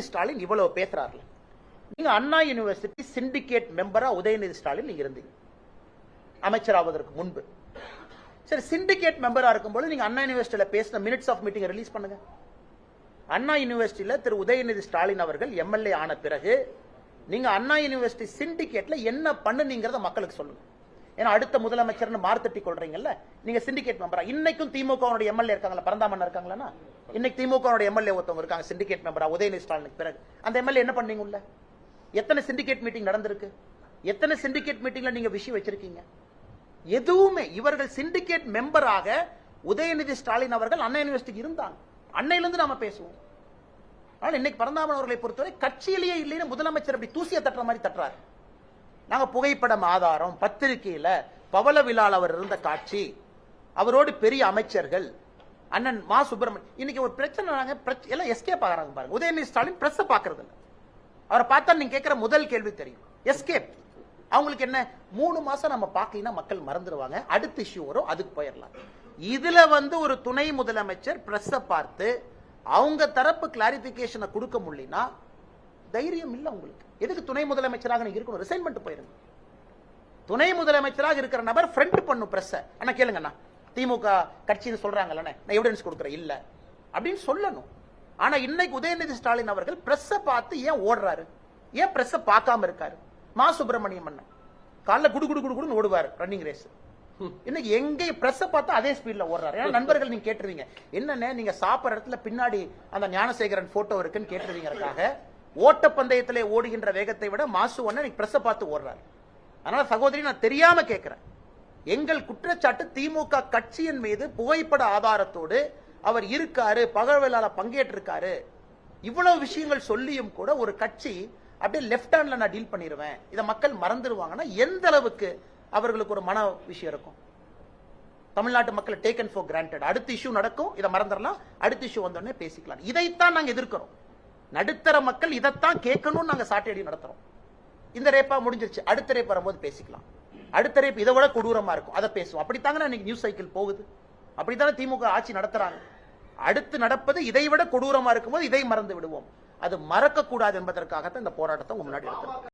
உதயநிதி ஸ்டாலின் இவ்வளவு பேசுறாருல. நீங்க அண்ணா யூனிவர்சிட்டி சிண்டிகேட் மெம்பரா உதயநிதி ஸ்டாலின் நீங்க இருந்தீங்க. அமைச்சராவதற்கு முன்பு. சரி சிண்டிகேட் மெம்பரா இருக்கும்போது நீங்க அண்ணா யூனிவர்சிட்டியில பேசின மினிட்ஸ் ஆஃப் மீட்டிங் ரிலீஸ் பண்ணுங்க. அண்ணா யூனிவர்சிட்டியில திரு உதயநிதி ஸ்டாலின் அவர்கள் எம்எல்ஏ ஆன பிறகு நீங்க அண்ணா யூனிவர்சிட்டி சிண்டிகேட்ல என்ன பண்ணுனீங்கிறத மக்களுக்கு சொல்லுங்க. ஏன்னா அடுத்த முதலமைச்சர்னு மார்த்தட்டி கொள்றீங்கல்ல நீங்க சிண்டிகேட் மெம்பரா இன்னைக்கும் திமுக எம்எல்ஏ இருக்காங்களா பரந்தாமன் இருக்காங்களா இன்னைக்கு திமுக எம்எல்ஏ ஒருத்தவங்க இருக்காங்க சிண்டிகேட் மெம்பரா உதயநிதி ஸ்டாலினுக்கு பிறகு. அந்த எம்எல்ஏ என்ன பண்ணீங்க உள்ள எத்தனை சிண்டிகேட் மீட்டிங் நடந்திருக்கு? எத்தனை சிண்டிகேட் மீட்டிங்ல நீங்க விஷயம் வச்சிருக்கீங்க? எதுவுமே. இவர்கள் சிண்டிகேட் மெம்பராக உதயநிதி ஸ்டாலின் அவர்கள் அண்ணா யூனிவர்சிட்டிக்கு இருந்தாங்க. அன்னையில இருந்து நாம பேசுவோம். ஆனால் இன்னைக்கு பரந்தாமன் அவர்களை பொறுத்தவரை கட்சியிலேயே இல்லைன்னு முதலமைச்சர் அப்படி தூசிய தட்டுற மாதிரி தட்டுறாரு. நாங்கள் புகைப்படம் ஆதாரம் பத்திரிகையில் பவள விழால் அவர் இருந்த காட்சி அவரோடு பெரிய அமைச்சர்கள் அண்ணன் மா சுப்பிரமணியன் இன்னைக்கு ஒரு பிரச்சனை நாங்க பிரச்ச- எல்லாம் எஸ்கேப் ஆகிறாங்க பாருங்க. உதயநிதி ஸ்டாலின் பிரஸ் பார்க்கறது இல்லை. அவரை பார்த்தா நீங்க கேட்கிற முதல் கேள்வி தெரியும். எஸ்கேப் அவங்களுக்கு என்ன? மூணு மாசம் நம்ம பார்க்கலாம் மக்கள் மறந்துடுவாங்க அடுத்த இஷ்யூ வரும் அதுக்கு போயிடலாம். இதுல வந்து ஒரு துணை முதலமைச்சர் பிரஸ்ஸை பார்த்து அவங்க தரப்பு கிளாரிபிகேஷனை கொடுக்க முடியலன்னா தைரியம் இல்ல உங்களுக்கு. எதுக்கு துணை முதலமைச்சராக நீங்க இருக்கணும்? ரிசைன்மெண்ட் போயிருங்க. துணை முதலமைச்சராக இருக்கிற நபர் ஃப்ரண்ட் பண்ணும் பிரஸ் அண்ணா கேளுங்கண்ணா திமுக கட்சின்னு சொல்றாங்கல்லண்ணே. நான் எவிடன்ஸ் கொடுக்குறேன். இல்ல. அப்படின்னு சொல்லணும். ஆனா இன்னைக்கு உதயநிதி ஸ்டாலின் அவர்கள் பிரஸ்ஸ பார்த்து ஏன் ஓடுறாரு? ஏன் பிரஸ்ஸ பார்க்காம இருக்காரு? மா சுப்பிரமணியம் அண்ணன் காலைல குடு குடு குடு குடுன்னு ஓடுவார் ரன்னிங் ரேஸ் இன்னைக்கு எங்கே பிரஸ் பார்த்தா அதே ஸ்பீட்ல ஓடுறாரு. ஏன்னா நண்பர்கள் நீங்க கேட்டுருவீங்க என்னன்னு நீங்க சாப்பிடுற இடத்துல பின்னாடி அந்த ஞானசேகரன் போட்டோ இருக்குன்னு கேட்டுருவீங்கறதுக்காக ஓட்டப்பந்தயத்திலே ஓடுகின்ற வேகத்தை விட மாசு ஒன்னு நீங்க பார்த்து ஓடுறாரு. அதனால சகோதரி நான் தெரியாம கேட்கிறேன் எங்கள் குற்றச்சாட்டு திமுக கட்சியின் மீது புகைப்பட ஆதாரத்தோடு அவர் இருக்காரு பகவலால பங்கேற்றிருக்காரு. இவ்வளவு விஷயங்கள் சொல்லியும் கூட ஒரு கட்சி அப்படியே லெஃப்ட் ஹேண்ட்ல நான் டீல் பண்ணிடுவேன் இதை மக்கள் மறந்துடுவாங்கன்னா எந்த அளவுக்கு அவர்களுக்கு ஒரு மன விஷயம் இருக்கும்? தமிழ்நாட்டு மக்களை டேக்கன் ஃபார் கிராண்டட் அடுத்த இஷ்யூ நடக்கும். இதை மறந்துடலாம். அடுத்த இஷ்யூ வந்தோடனே பேசிக்கலாம். இதைத்தான் நாங்கள் எதிர்க்கிறோம். நடுத்தர மக்கள் இதைத்தான் கேட்கணும்னு நாங்க சாட்டையடி நடத்துறோம். இந்த ரேப்பா முடிஞ்சிருச்சு. அடுத்த ரேப் வரும்போது பேசிக்கலாம். அடுத்த ரேப் இதை விட கொடூரமா இருக்கும். அதை பேசுவோம். அப்படித்தாங்க இன்னைக்கு நியூஸ் சைக்கிள் போகுது. அப்படித்தானே திமுக ஆட்சி நடத்துறாங்க. அடுத்து நடப்பது இதை விட கொடூரமா இருக்கும்போது இதை மறந்து விடுவோம். அது மறக்க கூடாது என்பதற்காகத்தான் இந்த போராட்டத்தை முன்னாடி எடுக்கிறோம்